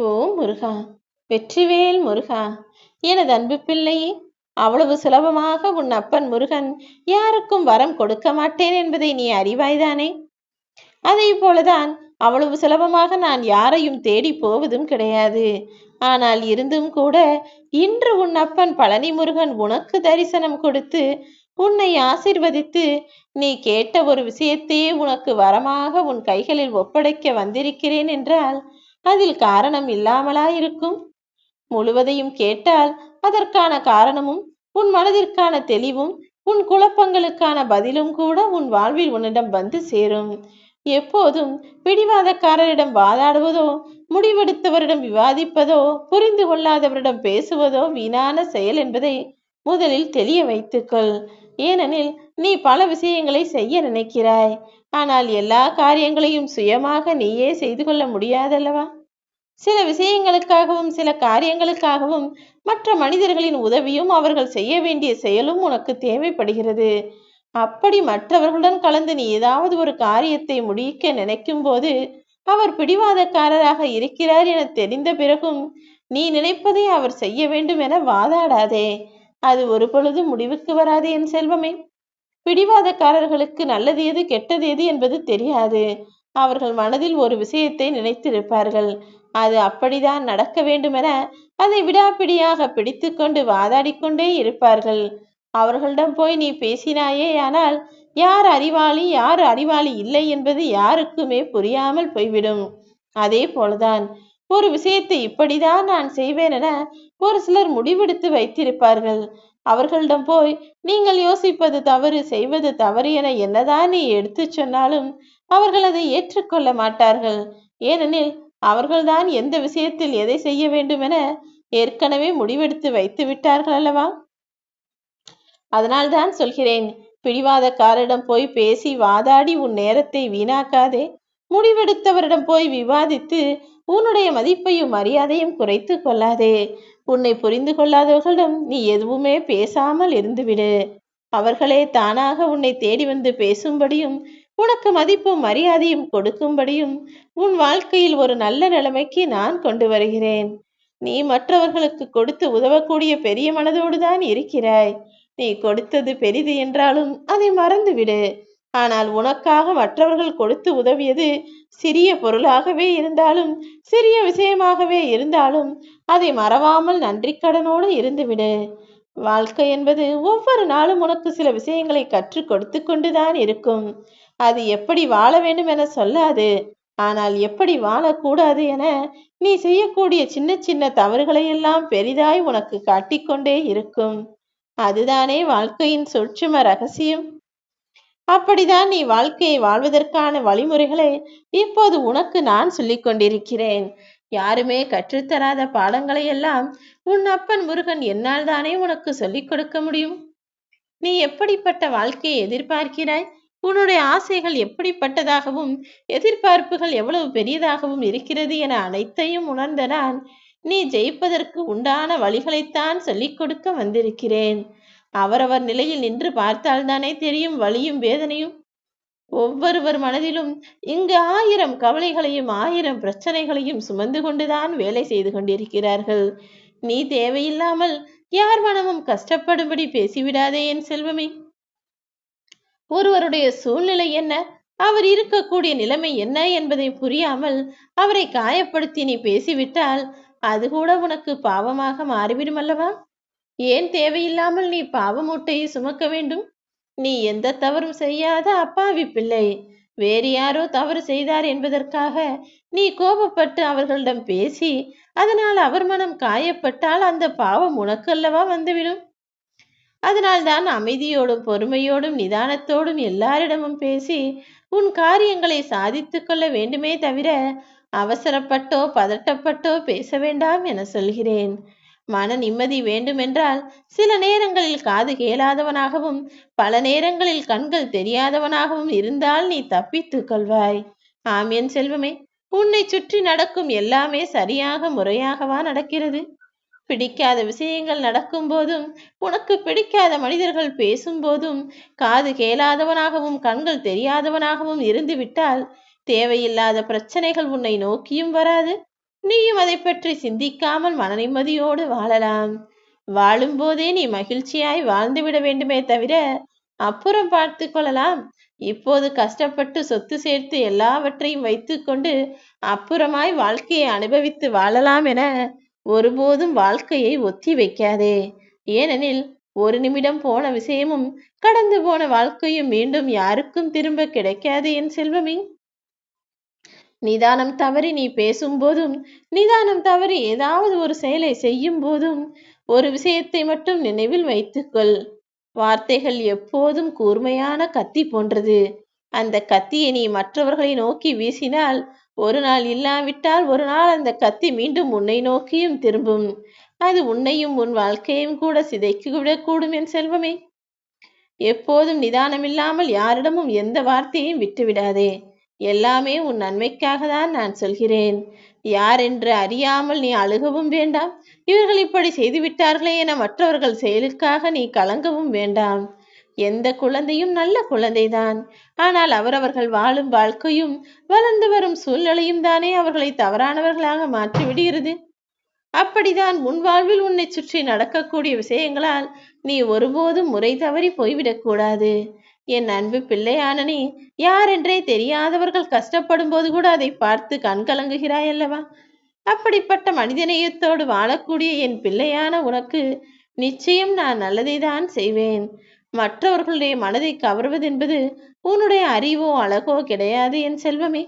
ஓ முருகா வெற்றிவேல் முருகா எனது அன்பு பிள்ளையே அவ்வளவு சுலபமாக உன் அப்பன் முருகன் யாருக்கும் வரம் கொடுக்க மாட்டேன் என்பதை நீ அறிவாய்தானே? அதே போலதான் அவ்வளவு சுலபமாக நான் யாரையும் தேடி போவதும் கிடையாது. ஆனால் இருந்தும் கூட இன்று உன் அப்பன் பழனி முருகன் உனக்கு தரிசனம் கொடுத்து உன்னை ஆசிர்வதித்து நீ கேட்ட ஒரு விஷயத்தையே உனக்கு வரமாக உன் கைகளில் ஒப்படைக்க வந்திருக்கிறேன் என்றால் அதில் காரணம் இல்லாமலா இருக்கும் முழுவதையும் கேட்டால் அதற்கான காரணமும் உன் மனதிற்கான தெளிவும் உன் குழப்பங்களுக்கான பதிலும் கூட உன் வாழ்வில் உன்னிடம் வந்து சேரும். எப்போதும் பிடிவாதக்காரரிடம் வாதாடுவதோ முடிவெடுத்தவரிடம் விவாதிப்பதோ புரிந்து கொள்ளாதவரிடம் பேசுவதோ வீணான செயல் என்பதை முதலில் தெளிய வைத்துக்கொள். ஏனெனில் நீ பல விஷயங்களை செய்ய நினைக்கிறாய். ஆனால் எல்லா காரியங்களையும் சுயமாக நீயே செய்து கொள்ள முடியாதல்லவா? சில விஷயங்களுக்காகவும் சில காரியங்களுக்காகவும் மற்ற மனிதர்களின் உதவியும் அவர்கள் செய்ய வேண்டிய செயலும் உனக்கு தேவைப்படுகிறது. அப்படி மற்றவர்களுடன் கலந்து நீ ஏதாவது ஒரு காரியத்தை முடிக்க நினைக்கும் போது அவர் பிடிவாதக்காரராக இருக்கிறார் என தெரிந்த பிறகும் நீ நினைப்பதை அவர் செய்ய வேண்டும் என வாதாடாதே. அது ஒரு பொழுது முடிவுக்கு வராது என் செல்வமே. பிடிவாதக்காரர்களுக்கு நல்லது எது கெட்டது எது என்பது தெரியாது. அவர்கள் மனதில் ஒரு விஷயத்தை நினைத்திருப்பார்கள். அது அப்படிதான் நடக்க வேண்டுமென அதை விடாப்பிடியாக பிடித்து கொண்டு வாதாடிக்கொண்டே இருப்பார்கள். அவர்களிடம் போய் நீ பேசினாயே ஆனால் யார் அறிவாளி யார் அறிவாளி இல்லை என்பது யாருக்குமே புரியாமல் போய்விடும். அதே போலதான் ஒரு விஷயத்தை இப்படிதான் நான் செய்வேன் என ஒரு சிலர் முடிவெடுத்து வைத்திருப்பார்கள். அவர்களிடம் போய் நீங்கள் யோசிப்பது தவறு செய்வது தவறு என என்னதான் நீ எடுத்து சொன்னாலும் அவர்கள் அதை ஏற்றுக்கொள்ள மாட்டார்கள். ஏனெனில் அவர்கள்தான் எந்த விஷயத்தில் எதை செய்ய வேண்டும் என ஏற்கனவே முடிவெடுத்து வைத்து விட்டார்கள் அல்லவா? அதனால்தான் சொல்கிறேன் பிடிவாதக்காரரிடம் போய் பேசி வாதாடி உன் நேரத்தை வீணாக்காதே. முடிவெடுத்தவரிடம் போய் விவாதித்து உன்னுடைய மதிப்பையும் மரியாதையும் குறைத்து கொள்ளாதே. உன்னை புரிந்து கொள்ளாதவர்களிடம் நீ எதுவுமே பேசாமல் இருந்துவிடு. அவர்களே தானாக உன்னை தேடி வந்து பேசும்படியும் உனக்கு மதிப்பும் மரியாதையும் கொடுக்கும்படியும் உன் வாழ்க்கையில் ஒரு நல்ல நிலைமைக்கு நான் கொண்டு வருகிறேன். நீ மற்றவர்களுக்கு கொடுத்து உதவக்கூடிய பெரிய மனதோடு தான் இருக்கிறாய். நீ கொடுத்தது பெரிது என்றாலும் அதை மறந்துவிடு. ஆனால் உனக்காக மற்றவர்கள் கொடுத்து உதவியது சிறிய பொருளாகவே இருந்தாலும் சிறிய விஷயமாகவே இருந்தாலும் அதை மறவாமல் நன்றிக்கடனோடு இருந்துவிடு. வாழ்க்கை என்பது ஒவ்வொரு நாளும் உனக்கு சில விஷயங்களை கற்றுக் கொடுத்து கொண்டுதான் இருக்கும். அது எப்படி வாழ வேண்டும் என சொல்லாது. ஆனால் எப்படி வாழக்கூடாது என நீ செய்யக்கூடிய சின்ன சின்ன தவறுகளை எல்லாம் பெரிதாய் உனக்கு காட்டிக்கொண்டே இருக்கும். அதுதானே வாழ்க்கையின் சொற்றும ரகசியம். அப்படிதான் நீ வாழ்க்கையை வாழ்வதற்கான வழிமுறைகளை இப்போது உனக்கு நான் சொல்லிக் கொண்டிருக்கிறேன். யாருமே கற்றுத்தராத பாடங்களை எல்லாம் உன் அப்பன் முருகன் என்னால் தானே உனக்கு சொல்லிக் கொடுக்க முடியும்? நீ எப்படிப்பட்ட வாழ்க்கையை எதிர்பார்க்கிறாய்? உன்னுடைய ஆசைகள் எப்படிப்பட்டதாகவும் எதிர்பார்ப்புகள் எவ்வளவு பெரியதாகவும் இருக்கிறது என அனைத்தையும் உணர்ந்த நான் நீ ஜெயிப்பதற்கு உண்டான வழிகளைத்தான் சொல்லிக் கொடுக்க வந்திருக்கிறேன். அவரவர் நிலையில் நின்று பார்த்தால்தானே தெரியும் வலியும் வேதனையும். ஒவ்வொருவர் மனதிலும் இங்கு ஆயிரம் கவலைகளையும் ஆயிரம் பிரச்சனைகளையும் சுமந்து கொண்டுதான் வேலை செய்து கொண்டிருக்கிறார்கள். நீ தேவையில்லாமல் யார் மனமும் கஷ்டப்படும்படி பேசிவிடாதே என் செல்வமே. ஒருவருடைய சூழ்நிலை என்ன? அவர் இருக்கக்கூடிய நிலைமை என்ன என்பதை புரியாமல் அவரை காயப்படுத்தி நீ பேசிவிட்டால் அது கூட உனக்கு பாவமாக மாறிவிடும் அல்லவா? ஏன் தேவையில்லாமல் நீ பாவ மூட்டையை சுமக்க வேண்டும்? நீ எந்த தவறும் செய்யாத அப்பாவி பிள்ளை. வேறு யாரோ தவறு செய்தார் என்பதற்காக நீ கோபப்பட்டு அவர்களிடம் பேசி அதனால் அவர் மனம் காயப்பட்டால் அந்த பாவம் உனக்கு அல்லவா வந்துவிடும் அதனால்தான் அமைதியோடும் பொறுமையோடும் நிதானத்தோடும் எல்லாரிடமும் பேசி உன் காரியங்களை சாதித்துக் கொள்ள வேண்டுமே தவிர அவசரப்பட்டோ பதட்டப்பட்டோ பேச வேண்டாம் என சொல்கிறேன். மன நிம்மதி வேண்டுமென்றால் சில நேரங்களில் காது கேளாதவனாகவும் பல நேரங்களில் கண்கள் தெரியாதவனாகவும் இருந்தால் நீ தப்பித்துக் கொள்வாய். ஆம் என் செல்வமே உன்னை சுற்றி நடக்கும் எல்லாமே சரியாக முறையாகவா நடக்கிறது? பிடிக்காத விஷயங்கள் நடக்கும் போதும் உனக்கு பிடிக்காத மனிதர்கள் பேசும் போதும் காது கேளாதவனாகவும் கண்கள் தெரியாதவனாகவும் இருந்து விட்டால் தேவையில்லாத பிரச்சனைகள் உன்னை நோக்கியும் வராது. நீயும் அதை பற்றி சிந்திக்காமல் மன நிம்மதியோடு வாழலாம். வாழும்போதே நீ மகிழ்ச்சியாய் வாழ்ந்துவிட வேண்டுமே தவிர அப்புறம் பார்த்து கொள்ளலாம். இப்போது கஷ்டப்பட்டு சொத்து சேர்த்து எல்லாவற்றையும் வைத்துக்கொண்டு அப்புறமாய் வாழ்க்கையை அனுபவித்து வாழலாம் என ஒருபோதும் வாழ்க்கையை ஒத்தி வைக்காதே. ஏனெனில் ஒரு நிமிடம் போன விஷயமும் கடந்து போன வாழ்க்கையும் மீண்டும் யாருக்கும் திரும்ப கிடைக்காது என் செல்வமி. நிதானம் தவறி நீ பேசும்போதும் நிதானம் தவறி ஏதாவது ஒரு செயலை செய்யும் போதும் ஒரு விஷயத்தை மட்டும் நினைவில் வைத்துக்கொள். வார்த்தைகள் எப்போதும் கூர்மையான கத்தி போன்றது. அந்த கத்தியை நீ மற்றவர்களை நோக்கி வீசினால் ஒரு நாள் இல்லாவிட்டால் ஒரு நாள் அந்த கத்தி மீண்டும் உன்னை நோக்கியும் திரும்பும். அது உன்னையும் உன் வாழ்க்கையும் கூட சிதைக்கு விடக்கூடும் என் செல்வமே. எப்போதும் நிதானமில்லாமல் யாரிடமும் எந்த வார்த்தையும் விட்டுவிடாதே. எல்லாமே உன் நன்மைக்காக தான் நான் சொல்கிறேன். யார் என்று அறியாமல் நீ அழுகவும் வேண்டாம். இவர்கள் இப்படி செய்துவிட்டார்களே என மற்றவர்கள் செயலுக்காக நீ கலங்கவும் வேண்டாம். எந்த குழந்தையும் நல்ல குழந்தைதான். ஆனால் அவரவர்கள் வாழும் வாழ்க்கையும் வளர்ந்து வரும் சூழ்நிலையும் தானே அவர்களை தவறானவர்களாக மாற்றிவிடுகிறது. அப்படிதான் உன் வாழ்வில் உன்னை சுற்றி நடக்கக்கூடிய விஷயங்களால் நீ ஒருபோதும் முறை தவறி போய்விடக்கூடாது. என் அன்பு பிள்ளையான யாரென்றே தெரியாதவர்கள் கஷ்டப்படும் போது கூட அதை பார்த்து கண்கலங்குகிறாய் அல்லவா அப்படிப்பட்ட மனிதநேயத்தோடு வாழக்கூடிய என் பிள்ளையான உனக்கு நிச்சயம் நான் நல்லதை தான் செய்வேன். மற்றவர்களுடைய மனதை கவர்வதென்பது உன்னுடைய அறிவோ அழகோ கிடையாது என் செல்வமே.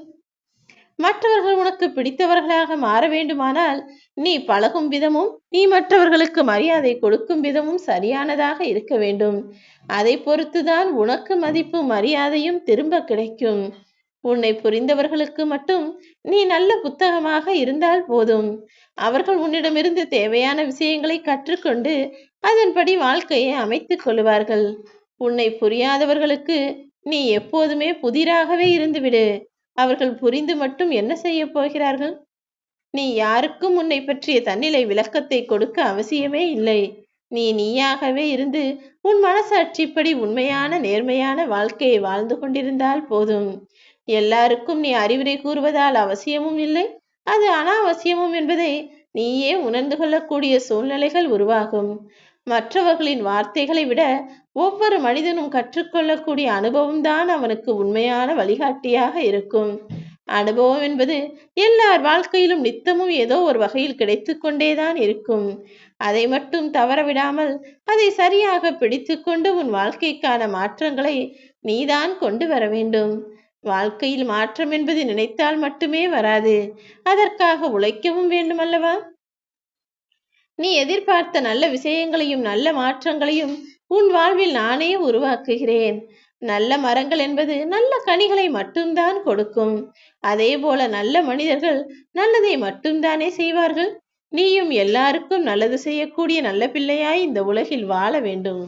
மற்றவர்கள் உனக்கு பிடித்தவர்களாக மாற வேண்டுமானால் நீ பழகும் விதமும் நீ மற்றவர்களுக்கு மரியாதை கொடுக்கும் விதமும் சரியானதாக இருக்க வேண்டும். அதை பொறுத்துதான் உனக்கு மதிப்பு மரியாதையும் திரும்ப கிடைக்கும். உன்னை புரிந்தவர்களுக்கு மட்டும் நீ நல்ல புத்தகமாக இருந்தால் போதும். அவர்கள் உன்னிடமிருந்து தேவையான விஷயங்களை கற்றுக்கொண்டு அதன்படி வாழ்க்கையை அமைத்துக் கொள்வார்கள். உன்னை புரியாதவர்களுக்கு நீ எப்போதுமே புதிராகவே இருந்துவிடு. அவர்கள் புரிந்து மட்டும் என்ன செய்ய போகிறார்கள்? நீ யாருக்கும் உன்னை பற்றிய தன்னிலை விளக்கத்தை கொடுக்க அவசியமே இல்லை. நீ நீயாகவே இருந்து உன் மனசாட்சிப்படி உண்மையான நேர்மையான வாழ்க்கையை வாழ்ந்து கொண்டிருந்தால் போதும். எல்லாருக்கும் நீ அறிவுரை கூறுவதால் அவசியமும் இல்லை. அது அனாவசியமும் என்பதை நீயே உணர்ந்து கொள்ளக்கூடிய சூழ்நிலைகள் உருவாகும். மற்றவர்களின் வார்த்தைகளை விட ஒவ்வொரு மனிதனும் கற்றுக்கொள்ளக்கூடிய அனுபவம்தான் அவனுக்கு உண்மையான வழிகாட்டியாக இருக்கும். அனுபவம் என்பது எல்லார் வாழ்க்கையிலும் நித்தமும் ஏதோ ஒரு வகையில் கிடைத்து கொண்டேதான் இருக்கும். அதை மட்டும் தவற விடாமல் அதை சரியாக பிடித்துக்கொண்டு உன் வாழ்க்கைக்கான மாற்றங்களை நீதான் கொண்டு வர வேண்டும். வாழ்க்கையில் மாற்றம் என்பது நினைத்தால் மட்டுமே வராது. அதற்காக உழைக்கவும் வேண்டுமல்லவா? நீ எதிர்பார்த்த நல்ல விஷயங்களையும் நல்ல மாற்றங்களையும் உன் வாழ்வில் நானே உருவாக்குகிறேன். நல்ல மரங்கள் என்பது நல்ல கனிகளை மட்டும்தான் கொடுக்கும். அதே போல நல்ல மனிதர்கள் நல்லதை மட்டும்தானே செய்வார்கள்? நீயும் எல்லாருக்கும் நல்லது செய்யக்கூடிய நல்ல பிள்ளையாய் இந்த உலகில் வாழ வேண்டும்.